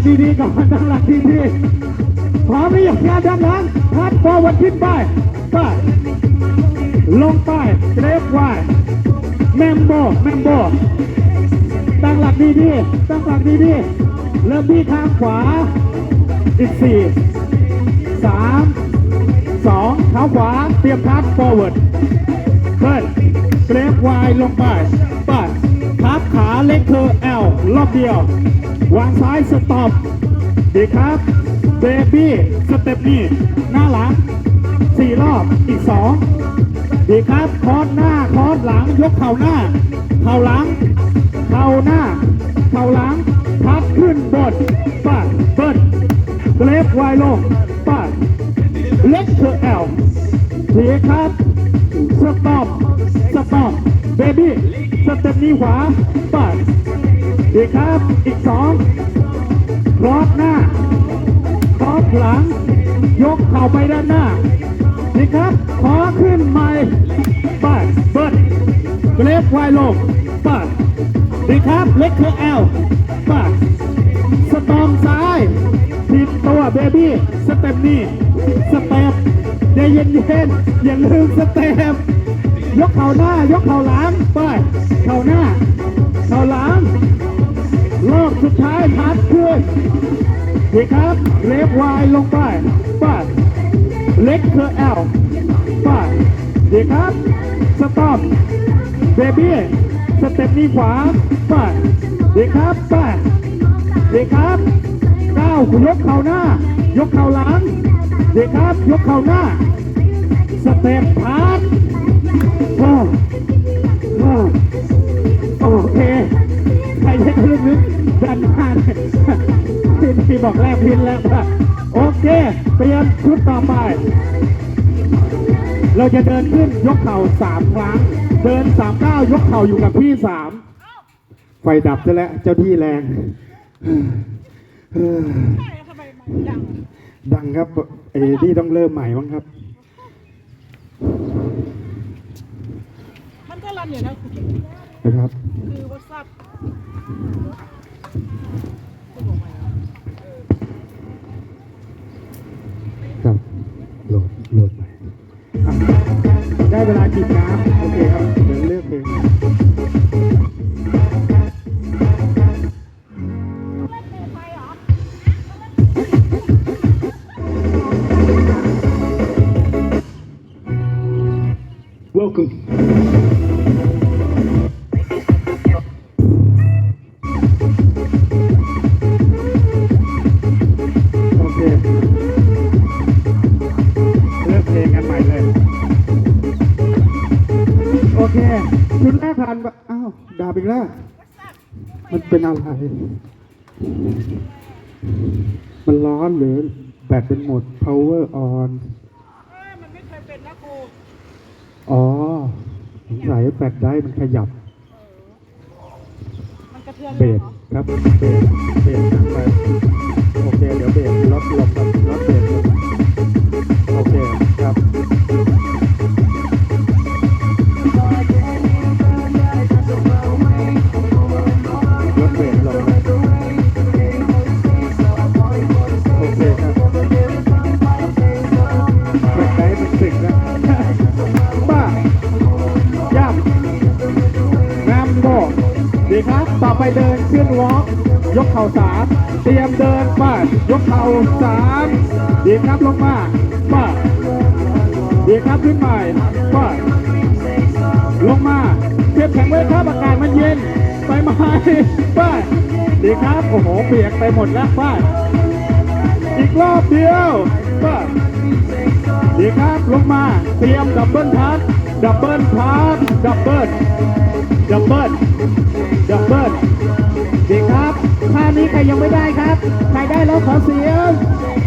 กดีๆก่อนตั้งหลักดีๆพร้อมหรือยังงานด้านหลังพัดฟอร์วัดขึ้นไปไปลงไปเกรฟไวแมมโบแมมโบตั้งหลักดีๆตั้งหลักดีๆเริ่มที่ทางขวา อีกสี่สามสองเท้าขวา เตรียมพัด forward เพิ่นเกรฟไวลงไปปัดพับขาเล็กเธอแอลรอบเดียว วางซ้ายสต็อปดีครับเบบี้สเต็ปนี่หน้าหลังสี่รอบอีกสองดีครับคอสหน้าคอสหลังยกเข่าหน้า เข่าหลัง เข่าหน้า เข่าหลัง พัดขึ้นบนปัดเบิ้ลเกรฟไวลงปัดเล็กเธอแอลดีครับสต็อปสต็อปเบบี้สเต็ปนี้ขวาปัด ดีครับ อีกสองครอสหน้าครอสหลัง ยกเข่าไปด้านหน้าดีครับ ขอขึ้นใหม่ปัดเบิร์ดเกรฟไวลงปัดดีครับ เล็กเทอแอลปัดสตอมซ้ายผิดตัวเบบี้สเต็ปนี้สเต็ปใจเย็นๆอย่าลืมสเต็ปยกเข่าหน้ายกเข่าหลังไปเข่าหน้า สุดท้ายพัดขึ้นดีครับเลฟวายลงไปปัดเล็กเธอแอลปัดดีครับสต็อปเบบี้สเต็ปนี้ขวาปัดดีครับปัดดีครับก้าวยกเข่าหน้า ยกเข่าหลังดีครับยกเข่าหน้าสเต็ปพัดโอ้ บอกแลบพินแล้วป่ะโอเค เตรียมชุดต่อไป เราจะเดินขึ้นยกเข่าสามครั้ง เดินสามก้าวยกเข่าอยู่กับพี่สามไฟดับซะแล้วเจ้าที่แรงทำไมมันดังดังครับเอ้นี่ต้องเริ่มใหม่บ้างครับ มันก็รันอยู่นะนะครับ คือวอท โอเคเลือกเพลงกันใหม่เลยโอเคชุดแรกผ่านไปอ้าวดาบอีกแล้ว มันเป็นอะไร มันร้อนหรือแบตเป็นหมด power on มันไม่เคยเป็นนะครู อ๋อสงสัยแบตได้มันขยับมันกระเทือนเบเลยรเหกรอครับเบรกเบรกหนักไปโอเคเดี๋ยวเบรกลดลงครับลดเบรกลงโอเคครับ ต่อไปเดินขึ้นวอล์กยกเข่าสามเตรียมเดินป้ายกเข่าสามดีครับลงมาป้าดีครับขึ้นใหม่ป้าลงมาเทียบแข็งไว้ครับอากาศมันเย็นไปไหมป้าดีครับโอ้โหเปียกไปหมดแล้วป้าอีกรอบเดียวป้า ดีครับลงมาเตรียมดับเบิลทัชดับเบิลทัชดับเบิลดับเบิลดับเบิลดีครับท่านี้ใครยังไม่ได้ครับ ใครได้แล้วขอเสียง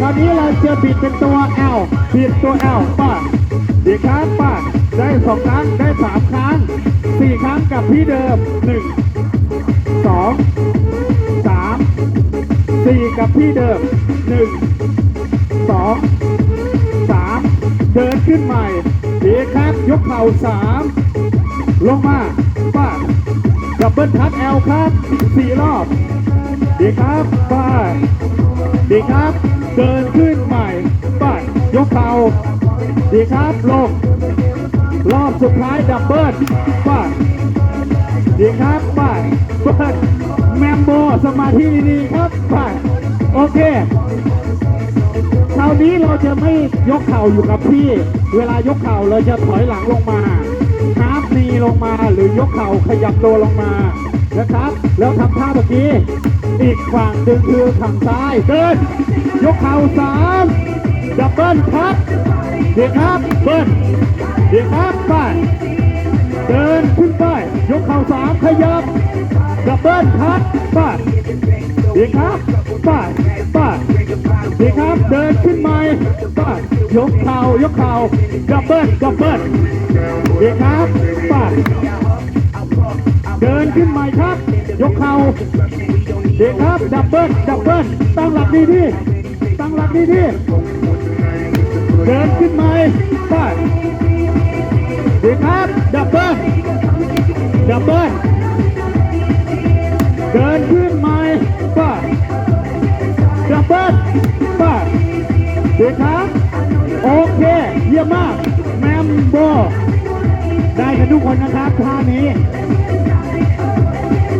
ตอนนี้เราจะบิดเป็นตัว L บิดตัว L ป้าดีครับป้าได้สองครั้งได้สามครั้งสี่ครั้งกับพี่เดิมหนึ่งสองสามสี่กับพี่เดิมหนึ่งสอง เดินขึ้นใหม่ดีครับยกเข่าสามลงมาป้าดับเบิลทัชแอลครับสี่รอบดีครับไปดีครับ เดินขึ้นใหม่ไปยกเข่าดีครับลงรอบสุดท้ายดับเบิลไปดีครับไปเบิลแมมโบสมาธิดีๆครับไปโอเค คราวนี้เราจะไม่ยกเข่าอยู่กับที่ เวลายกเข่าเราจะถอยหลังลงมาฮาร์ฟนีลงมาหรือยกเข่าขยับตัวลงมานะครับ แล้วทำท่าเมื่อกี้ อีกฝั่งหนึ่งคือฝั่งซ้ายเดิน ยกเข่าสามดับเบิลครับเดียวครับเบิ้ลเดียวครับไปเดินขึ้นไปยกเข่าสามขยับดับเบิลครับไปเดียครับป้าป้า ดีครับเดินขึ้นม่ป้ายกเข่ายกเข่าดับเบิลดับเบิลดีครับป้าเดินขึ้นม่ครับ ยกเข่าดีครับดับเบิลดับเบิลตั้งหลักดีดีตั้งหลักดีดีเดินขึ้นม่ป้าดีครับดับเบิลดับเบิลเดินขึ้นม่ป้าดับเบิ้ลป้า ดีครับ โอเค เยี่ยมมากแมมโบได้กันทุกคนนะครับท่านี้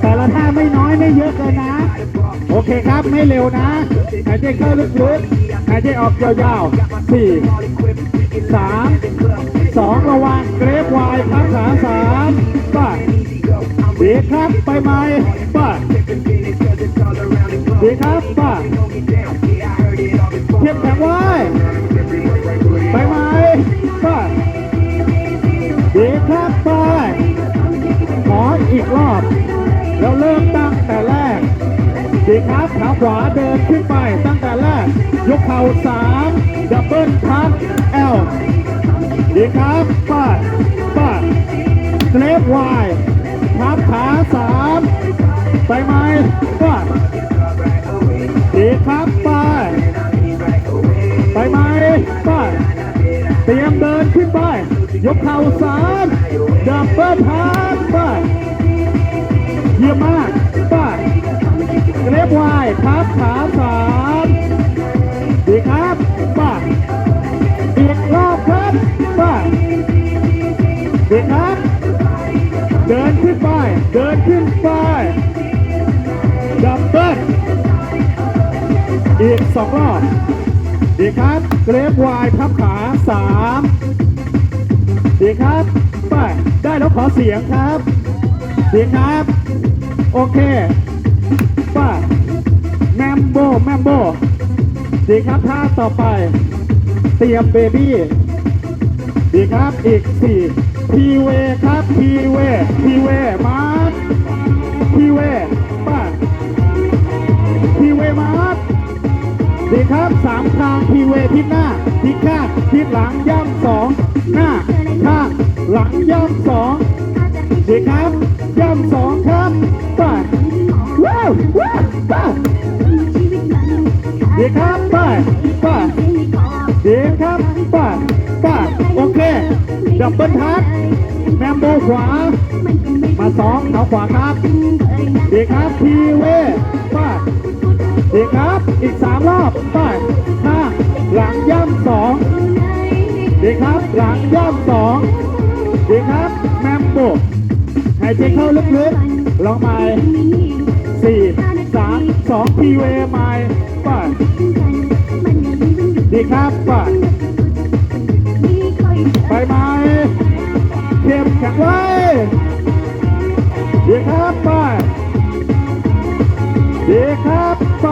แต่ละท่าไม่น้อยไม่เยอะเลยนะ โอเคครับไม่เร็วนะหายใจเข้าลึกๆหายใจออกยาวๆสี่สามสองระวังเกรฟวายพักขามสามป้าดีครับไปไหมป้าดีครับป้าเทียบแข็งไว้ อีกรอบ แล้วเริ่มตั้งแต่แรกดีครับขาขวาเดินขึ้นไปตั้งแต่แรก ยกเข่าสามดับเบิลทัชเอลดีครับป้าป้าเกรฟวายทับขาสามไปไหมก็ดีครับไปไปไหมไปเตรียมเดินขึ้นไป ยกเข่าสามดับเบิลทับไป เยี่ยมมากไปเกรฟวายทับขาสามดีครับไปอีกรอบครับไปดีครับ เดินขึ้นไป เดินขึ้นไป ดับเบิ้ลอีกสองรอบดีครับ เกรฟวายพับขาสามดีครับไปได้แล้วขอเสียงครับดีครับ โอเคไปแมมโบแมมโบดีครับท่าต่อไป เตรียมเบบี้ดีครับอีกสี่พีเวครับพีเวพีเวมาร์พีเวป้าพีเวมาร์ดีครับสามทางพีเวทิศหน้าทิศข้างทิศหลังย่ำสองหน้าข้างหลังย่ำสองดีครับ ย่ำสองครับป้าว้าวว้าวป้าดีครับป้าป้าดีครับป้าป้าโอเค ดับเบิลทัชแมมโบขวา มาสองเท้าขวาครับดีครับทีเวป้าดีครับอีกสามรอบป้าข้างหลังย่ำสองดีครับหลังย่ำสองดีครับแมมโบหายใจเข้าลึกๆลองใหม่สี่สามสองทีเวใหม่ป้าดีครับป้าไปไหมเข้มแข็งไว้ดีครับไปดีครับไป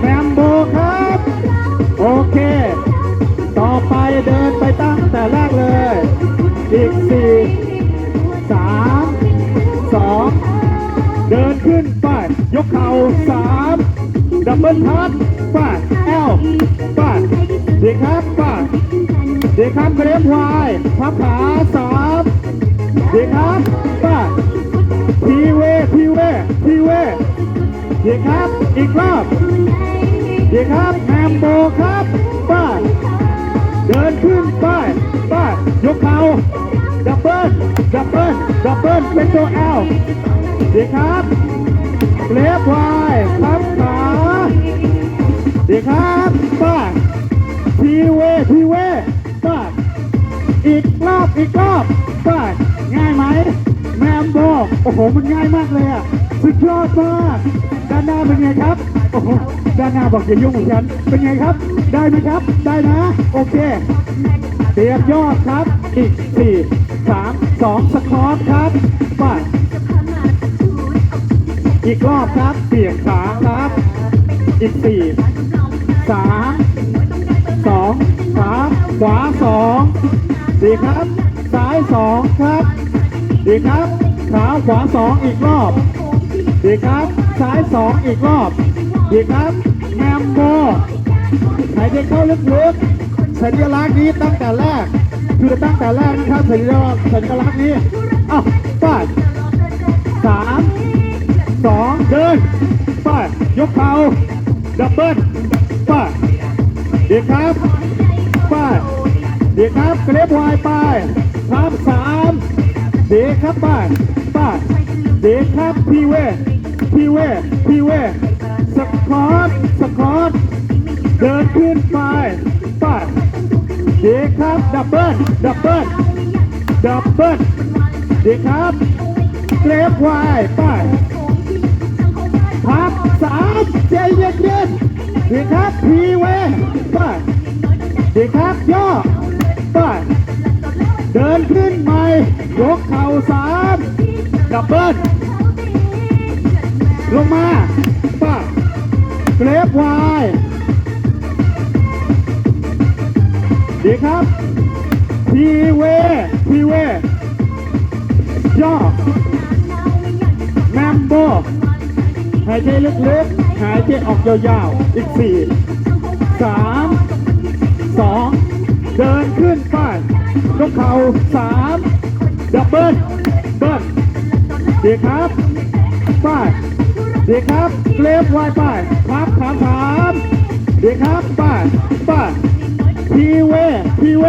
แมมโบครับ โอเค ต่อไปเดินไปตั้งแต่แรกเลย อีกสี่ สามดับเบิลทัชไปแอลไปดีครับไปดีครับเกรฟวายพับขาสามดีครับป้าทีเวทีเวทีเวดีครับอีกรอบดีครับแมมโบครับป้าเดินขึ้นไปป้ายกเข่าดับเบิลดับเบิลดับเบิลเป็นตัวแอลดีครับ เล็บวายครับขาดีครับป้าทีเวทีเวป้าอีกรอบอีกรอบป้าง่ายไหมแมมโบโอ้โหมันง่ายมากเลยอะสุดยอดมากด้านหน้าเป็นไงครับโอ้โหด้านหน้าบอกอย่ายุ่งกับฉันเป็นไงครับ ได้ไหมครับ ได้นะ โอเคเตรียมยอดครับ อีกสี่สามสองสคอร์ครับไป้า อีกรอบครับเบี่ยงขาครับ อีกสี่สามสองขาขวาสองดีครับ ซ้ายสองครับ ดีครับขาขวาสองอีกรอบ ดีครับ ซ้ายสองอีกรอบ ดีครับแมมโบหายใจเข้าลึกๆสัญลักษณ์นี้ตั้งแต่แรก คือตั้งแต่แรกนะครับสัญลักษณ์สัญลักษณ์นี้อ้า กเข่าดับเบิ้ลป้าเดีครับป้าเดีครับเกรฟวายไปครับสามเดีครับป้าป้าเดีครับพีเวพีเวพีเวสคอตสคอตเดินขึ้นไปป้าเดีครับดับเบิ้ลดับเบิ้ลดับเบิ้ลดีครับเกรฟไวไป สามใจเย็นๆดีครับพีเวไปดีครับย่อไปเดินขึ้นใหม่ยกเข่าสามดับเบิ้ลลงมาไป้าเกรฟไวดีครับ พีเว พีเว ย่อ แมมโบ หายใจลึกๆหายใจออกยาวๆ อีกสี่สามสองเดินขึ้นไปยกเข่าสามดับเบิ้ลเบิ้ลดีครับไปดีครับเกรฟไวไปพับขาสามดีครับไปไปพีเวพีเว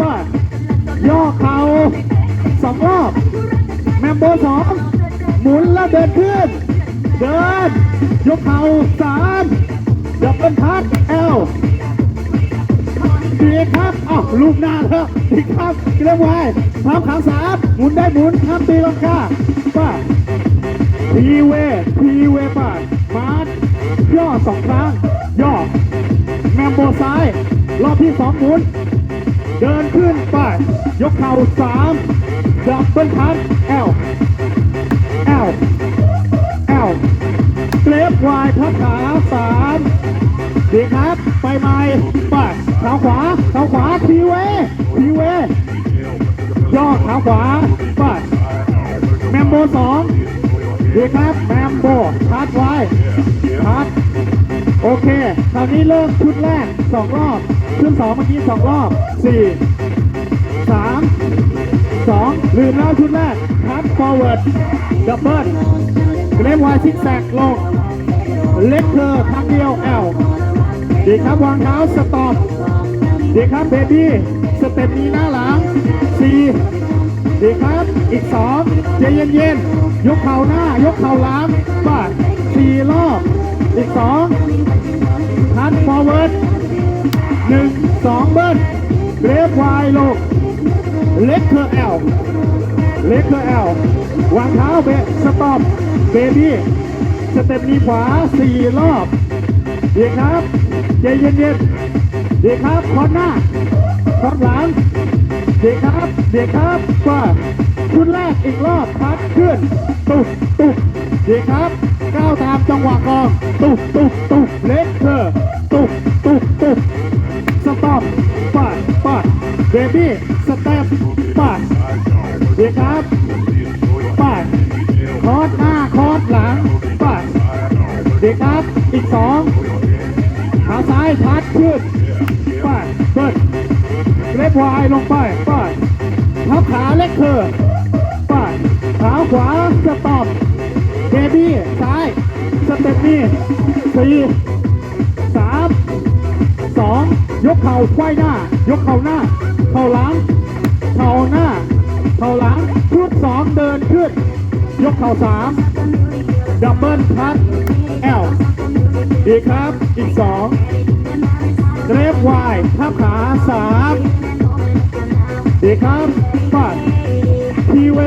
ป้าย่อเข่าสองรอบแมมโบสองหมุนแล้วเดินขึ้น เดิน ยกเข่าสามดับเบิลทัชเอลดีครับอ้าวลูกหน้าแล้วดีครับเรียกไว้พร้อมขาสามหมุนได้หมุนครับตีลังกาป้าพีเวพีเวป้ามาร์ย่อสองครั้ง ย่อ แมมโบซ้าย รอบที่สองหมุน เดินขึ้นไป ยกเข่าสามดับเบิลทัชแอลแอล แอลเกรฟวายพับขาสามดีครับ ไปใหม่ไปขาขวาขาขวาทีเวทีเวย่อขาขวาไปแมมโบสองดีครับ แมมโบทัดไว้ทัดโอเค คราวนี้เริ่มชุดแรกสองรอบ ชุดสองเมื่อกี้สองรอบสี่สามสองลืมแล้วชุดแรกทับ forward ดับ เลเกรฟวายซิกแซกลง เล็กเธอครั้งเดียวแอลดีครับวางเท้าสต็อปดีครับเบบี้สเต็ปนี้หน้าหลังสี่ดีครับอีกสองใจเย็นยกเข่าหน้ายกเข่าหลังบาดสี่รอบอีกสองทันฟอร์เวิร์ดหนึ่งสองเบิ้ลเกรฟวายลงเล็กเธอแอล เล็กเอแอลวางเท้าเบสต็อปเบบี้สเต็ปนี้ขวาสี่รอบเดีครับใจเย็นๆดีครับคอนหน้าคอนหลังเดีครับเดีครับว่าชุดแรกอีกรอบพัดขึ้นตุ๊บตุ๊บดีครับก้าวตามจังหวะกองตุ๊บตุ๊บตุ๊บเล็กเธอตุ๊บตุ๊บตุ๊บสต็อปปาดปาดเบบี้สเต็ปปาดเดีครับ ดีครับ อีกสองขาซ้ายพัดขึ้นไปเบิดเล็บวายลงไปไปทับขาเล็กเธอไปขาขวาสต็อปเบบี้ซ้ายสเต็ปนี้สี่สามสองยกเข่าควายหน้า ยกเข่าหน้า เข่าหลัง เข่าหน้า เข่าหลังชุดสองเดินขึ้น ยกเข่าสามดับเบิลทัช แอลดีครับ อีกสองเดรฟวายทับขาสามดีครับปัดทีเว